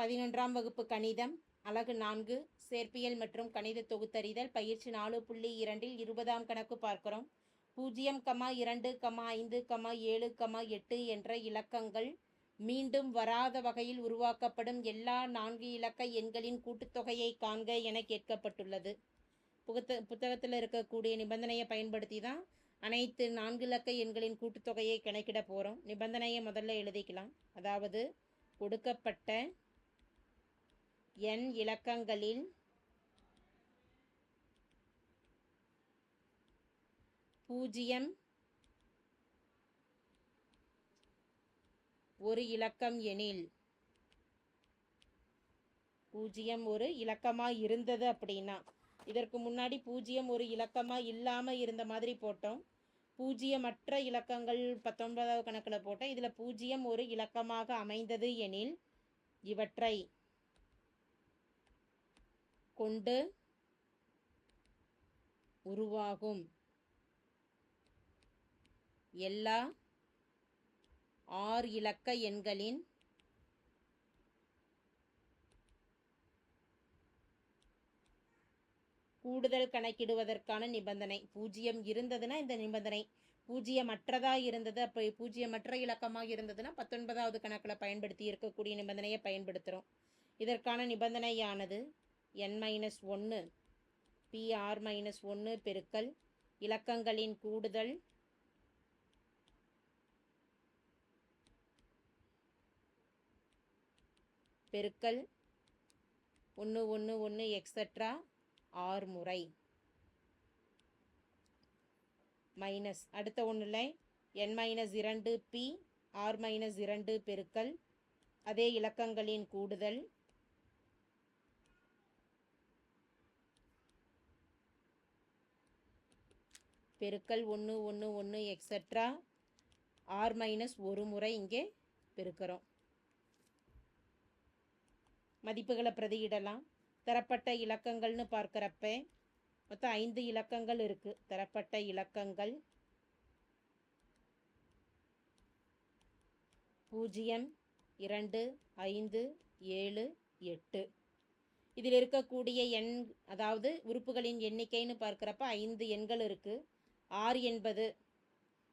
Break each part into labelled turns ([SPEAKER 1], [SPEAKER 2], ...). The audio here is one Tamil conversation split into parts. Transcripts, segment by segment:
[SPEAKER 1] பதினொன்றாம் வகுப்பு கணிதம் அலகு நான்கு சேர்ப்பியல் மற்றும் கணித தொகுத்தறிதல் பயிற்சி நாலு புள்ளி இரண்டில் இருபதாம் கணக்கு பார்க்கிறோம். பூஜ்ஜியம் கமா இரண்டு கமா ஐந்து கமா ஏழு கமா எட்டு என்ற இலக்கங்கள் மீண்டும் வராத வகையில் உருவாக்கப்படும் எல்லா நான்கு இலக்க எண்களின் கூட்டுத்தொகையை காண்க என கேட்கப்பட்டுள்ளது. புகத்த புத்தகத்தில் இருக்கக்கூடிய நிபந்தனையை பயன்படுத்தி தான் அனைத்து நான்கு இலக்க எண்களின் கூட்டுத்தொகையை கணக்கிட போகிறோம் நிபந்தனையை முதல்ல எழுதிக்கலாம். அதாவது கொடுக்கப்பட்ட எண் இலக்கங்களில் பூஜ்ஜியம் ஒரு இலக்கம் எனில் பூஜ்ஜியம் ஒரு இலக்கமாக இருந்தது அப்படின்னா இதற்கு முன்னாடி பூஜ்ஜியம் ஒரு இலக்கமாக இல்லாமல் இருந்த மாதிரி போட்டோம். பூஜ்ஜியமற்ற இலக்கங்கள் பத்தொன்பதாவது கணக்கில் போட்டோம் இதில் பூஜ்ஜியம் ஒரு இலக்கமாக அமைந்தது எனில் இவற்றை கொண்டு உருவாகும். எல்லா ஆறு இலக்க எண்களின் கூடுதல் கணக்கிடுவதற்கான நிபந்தனை. பூஜ்ஜியம் இருந்ததுன்னா இந்த நிபந்தனை. பூஜ்ஜியமற்றதாக இருந்தது அப்போ பூஜ்ஜியமற்ற இலக்கமாக இருந்ததுன்னா பத்தொன்பதாவது கணக்கில் பயன்படுத்தி இருக்கக்கூடிய நிபந்தனையை பயன்படுத்துகிறோம் இதற்கான நிபந்தனையானது என் மைனஸ் ஒன்று பிஆர் மைனஸ் ஒன்று பெருக்கல் இலக்கங்களின் கூடுதல். பெருக்கல் ஒன்று ஒன்று ஒன்று எக்ஸட்ரா ஆறு முறை. மைனஸ் அடுத்த ஒன்றில் என் மைனஸ் இரண்டு பி ஆர் மைனஸ் இரண்டு பெருக்கல் அதே இலக்கங்களின் கூடுதல். பெருக்கல் ஒன்று ஒன்று ஒன்று எக்ஸட்ரா ஆர் மைனஸ் ஒரு முறை இங்கே பெருக்கிறோம். மதிப்புகளை பிரதியிடலாம். தரப்பட்ட இலக்கங்கள்னு பார்க்குறப்ப மொத்தம் ஐந்து இலக்கங்கள் இருக்குது தரப்பட்ட இலக்கங்கள் பூஜ்ஜியம் இரண்டு ஐந்து ஏழு எட்டு. இதில் இருக்கக்கூடிய எண் அதாவது உறுப்புகளின் எண்ணிக்கைன்னு பார்க்குறப்ப ஐந்து எண்கள் இருக்குது ஆறு என்பது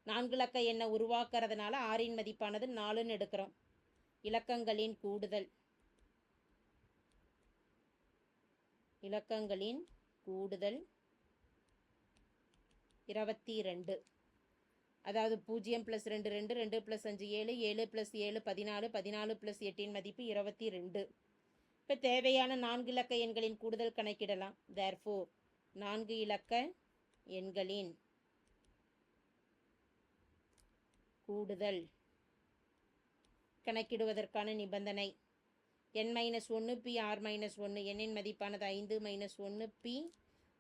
[SPEAKER 1] நான்கு இலக்க எண்ணை உருவாக்குறதுனால ஆறின் மதிப்பானது நாலுன்னு எடுக்கிறோம். இலக்கங்களின் கூடுதல். இலக்கங்களின் கூடுதல் இருபத்தி ரெண்டு அதாவது பூஜ்ஜியம் ப்ளஸ் ரெண்டு ரெண்டு ரெண்டு ப்ளஸ் அஞ்சு ஏழு ஏழு ப்ளஸ் ஏழு பதினாலு பதினாலு ப்ளஸ் எட்டின் மதிப்பு இருபத்தி ரெண்டு இப்போ தேவையான நான்கு இலக்க எண்களின் கூடுதல் கணக்கிடலாம். தேர்ஃபோர் நான்கு இலக்க எண்களின் கூடுதல். கணக்கிடுவதற்கான நிபந்தனை. என் மைனஸ் ஒன்று பி ஆர் மைனஸ் ஒன்று எண்ணின் மதிப்பானது ஐந்து மைனஸ் ஒன்று பி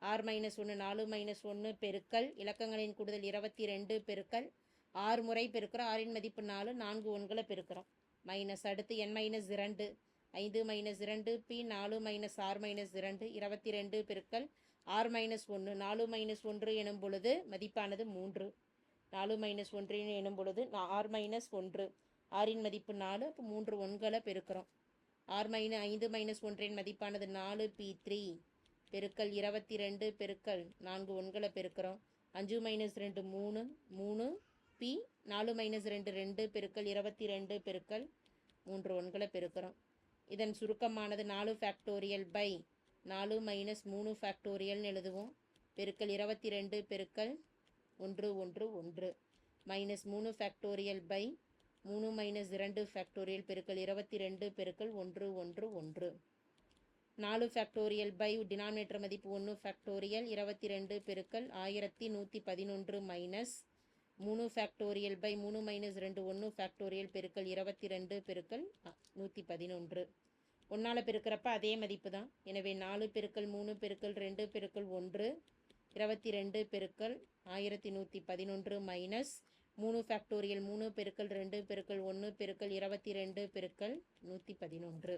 [SPEAKER 1] ஆர் மைனஸ் ஒன்று நாலு மைனஸ் ஒன்று பெருக்கல் இலக்கங்களின் கூடுதல் இருபத்தி ரெண்டு பெருக்கல் ஆறு முறை பெருக்கிறோம் ஆறின் மதிப்பு நாலு நான்கு ஒன்களை பெருக்கிறோம். மைனஸ் அடுத்து என் மைனஸ் இரண்டு ஐந்து மைனஸ் இரண்டு பி நாலு மைனஸ் ஆறு மைனஸ் இரண்டு இருபத்தி ரெண்டு பெருக்கல் ஆறு மைனஸ் ஒன்று நாலு மைனஸ் ஒன்று எனும் பொழுது மதிப்பானது மூன்று. நாலு மைனஸ் ஒன்று எனும் பொழுது ஆறு மைனஸ் ஒன்று. ஆறின் மதிப்பு நாலு அப்போ மூன்று ஒன்களை பெருக்கிறோம். ஆறு மைனஸ் ஐந்து மைனஸ் ஒன்றின் மதிப்பானது நாலு பி த்ரீ பெருக்கல் இருபத்தி ரெண்டு பெருக்கல் நான்கு ஒன்களை பெருக்கிறோம். அஞ்சு மைனஸ் ரெண்டு மூணு மூணு பி நாலு மைனஸ் ரெண்டு ரெண்டு பெருக்கல் இருபத்தி ரெண்டு பெருக்கல் மூன்று ஒன்களை பெருக்கிறோம். இதன் சுருக்கமானது நாலு ஃபேக்டோரியல் பை நாலு மைனஸ் மூணு ஃபேக்டோரியல்னு எழுதுவோம். பெருக்கல் இருபத்தி ரெண்டு பெருக்கல் ஒன்று ஒன்று ஒன்று. மைனஸ் மூணு ஃபேக்டோரியல் பை மூணு மைனஸ் இரண்டு ஃபேக்டோரியல் பெருக்கள் இருபத்தி ரெண்டு பெருக்கள் ஒன்று ஒன்று ஒன்று. நாலு ஃபேக்டோரியல் பை டினாமினேட்டர் மதிப்பு ஒன்று ஃபேக்டோரியல் இருபத்தி ரெண்டு பெருக்கள் ஆயிரத்தி நூற்றி பதினொன்று மைனஸ் மூணு ஃபேக்டோரியல் பை மூணு மைனஸ் ரெண்டு ஒன்று ஃபேக்டோரியல் பெருக்கள் இருபத்தி ரெண்டு பெருக்கல் நூற்றி பதினொன்று. ஒன்றால் பெருக்கிறப்ப அதே மதிப்பு தான். எனவே நாலு பெருக்கள் மூணு பெருக்கல் ரெண்டு பெருக்கள் ஒன்று இருபத்தி ரெண்டு பெருக்கல் ஆயிரத்தி நூற்றி பதினொன்று மைனஸ் மூணு ஃபேக்டோரியல் மூணு பெருக்கல் ரெண்டு பெருக்கல் ஒன்று பெருக்கல் இருபத்தி ரெண்டு பெருக்கல் நூற்றி பதினொன்று.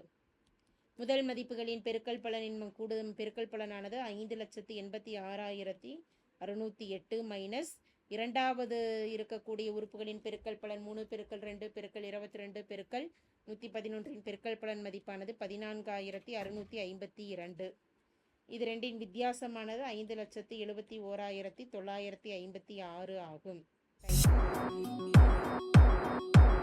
[SPEAKER 1] முதல் மதிப்புகளின் பெருக்கல் பலனின் கூடுதல் பெருக்கல் பலனானது ஐந்து லட்சத்தி எண்பத்தி ஆறாயிரத்தி அறுநூற்றி எட்டு மைனஸ் இரண்டாவது இருக்கக்கூடிய உறுப்புகளின் பெருக்கல் பலன் மூணு பெருக்கல் ரெண்டு பெருக்கல் இருபத்தி ரெண்டு பெருக்கல் நூற்றி பதினொன்றின் பெருக்கல் பலன் மதிப்பானது பதினான்காயிரத்தி அறுநூற்றி ஐம்பத்தி இரண்டு. இது ரெண்டின் வித்தியாசமானது ஐந்து லட்சத்தி எழுபத்தி ஓராயிரத்தி தொள்ளாயிரத்தி ஐம்பத்தி ஆறு ஆகும் Thank you.